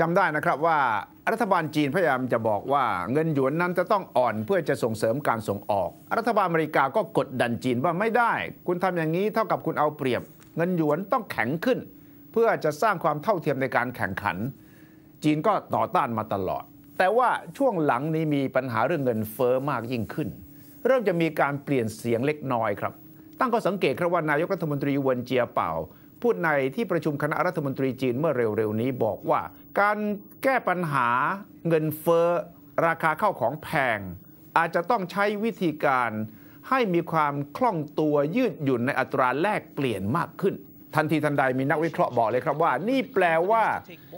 จำได้นะครับว่ารัฐบาลจีนพยายามจะบอกว่าเงินหยวนนั้นจะต้องอ่อนเพื่อจะส่งเสริมการส่งออก รัฐบาลอเมริกาก็กดดันจีนว่าไม่ได้ คุณทำอย่างนี้เท่ากับคุณเอาเปรียบ เงินหยวนต้องแข็งขึ้น เพื่อจะสร้างความเท่าเทียมในการแข่งขัน จีนก็ต่อต้านมาตลอด แต่ว่าช่วงหลังนี้มีปัญหาเรื่องเงินเฟอ้อมากยิ่งขึ้น เริ่มจะมีการเปลี่ยนเสียงเล็กน้อยครับ ตั้งข้อสังเกตครับว่านายกรัฐมนตรีวนเจียเป่า พูดในที่ประชุมคณะรัฐมนตรีจีนเมื่อเร็วๆนี้บอกว่า การแก้ปัญหาเงินเฟอ้อราคาเข้าของแพง อาจจะต้องใช้วิธีการให้มีความคล่องตัวยืดหยุ่นในอัตราแลกเปลี่ยนมากขึ้น ทันทีทันใดมีนักวิเคราะห์บอกเลยครับว่า นี่แปลว่า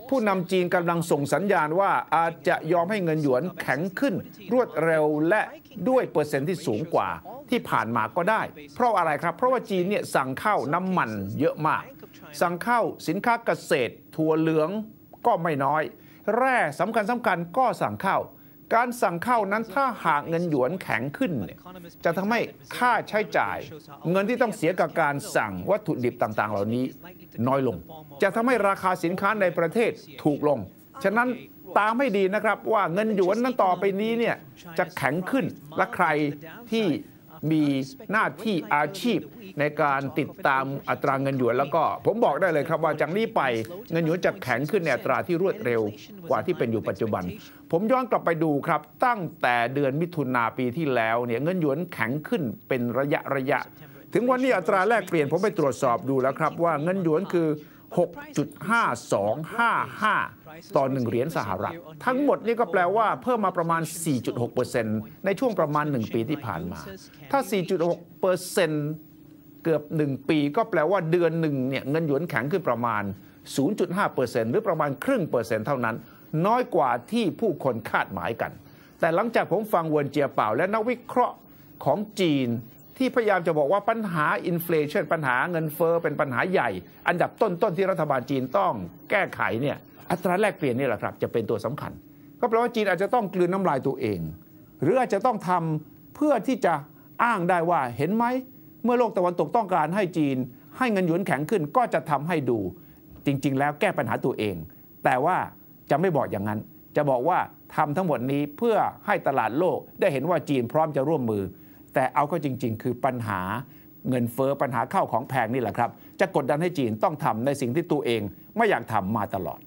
ผู้นำจีนกำลังส่งสัญญาณว่าอาจจะยอมให้เงินหยวนแข็งขึ้น รวดเร็วและด้วยเปอร์เซ็นต์ที่สูงกว่าที่ผ่านมาก็ได้ เพราะอะไรครับ เพราะว่าจีนเนี่ยสั่งเข้าน้ำมันเยอะมาก สั่งเข้าสินค้าเกษตร ถั่วเหลืองก็ไม่น้อย แร่สำคัญสำคัญก็สั่งเข้า การสั่งเข้านั้นถ้าหากเงินหยวนแข็งขึ้นเนี่ยจะทำให้ค่าใช้จ่าย เงินที่ต้องเสียกับการสั่งวัตถุดิบต่างๆ เหล่านี้ น้อยลง จะทำให้ราคาสินค้าในประเทศถูกลง ฉะนั้นตามให้ดีนะครับว่าเงินหยวนนั้นต่อไปนี้เนี่ยจะแข็งขึ้นและใครที่ มีหน้าที่อาชีพในการติดตามอัตราเงินหยวน แล้วก็ผมบอกได้เลยครับว่าจากนี้ไปเงินหยวนจะแข็งขึ้นในอัตราที่รวดเร็วกว่าที่เป็นอยู่ปัจจุบัน ผมย้อนกลับไปดูครับ ตั้งแต่เดือนมิถุนาปีที่แล้วเนี่ยเงินหยวนแข็งขึ้นเป็นระยะระยะ ถึงวันนี้อัตราแลกเปลี่ยนผมไปตรวจสอบดูแล้วครับว่าเงินหยวนคือ 6.5255 ต่อ 1 เหรียญสหรัฐ ทั้งหมดนี่ก็แปลว่าเพิ่มมาประมาณ 4.6%ในช่วงประมาณ 1 ปีที่ผ่านมา ถ้า 4.6%เกือบ 1 ปีก็แปลว่าเดือนหนึ่งเนี่ยเงินหยวนแข็งขึ้นประมาณ 0.5%หรือประมาณครึ่งเปอร์เซ็นต์เท่านั้น น้อยกว่าที่ผู้คนคาดหมายกัน แต่หลังจากผมฟังเวินเจียเป่าและนักวิเคราะห์ของจีน ที่พยายามจะบอกว่าปัญหาอินฟลชันปัญหาเงินเฟอ้อเป็นปัญหาใหญ่ อันดับต้นๆที่รัฐบาลจีนต้องแก้ไขเนี่ยอัตราแลกเปลี่ยนนี่แหละครับ จะเป็นตัวสำคัญ ก็แปลว่าจีนอาจจะต้องกลืนน้ำลายตัวเอง หรืออาจจะต้องทำเพื่อที่จะอ้างได้ว่าเห็นไหม เมื่อโลกตะวันตกต้องการให้จีน ให้เงินหยวนแข็งขึ้นก็จะทำให้ดู จริง ๆ แล้วแก้ปัญหาตัวเอง แต่ว่าจะไม่บอกอย่างนั้น จะบอกว่าทำทั้งหมดนี้เพื่อให้ตลาดโลกได้เห็นว่าจีนพร้อมจะร่วมมือ แต่เอาก็จริง ๆ คือปัญหาเงินเฟอ้อปัญหาข้าวของแพงนี่แหละครับ จะกดดันให้จีนต้องทำในสิ่งที่ตัวเองไม่อยากทำมาตลอด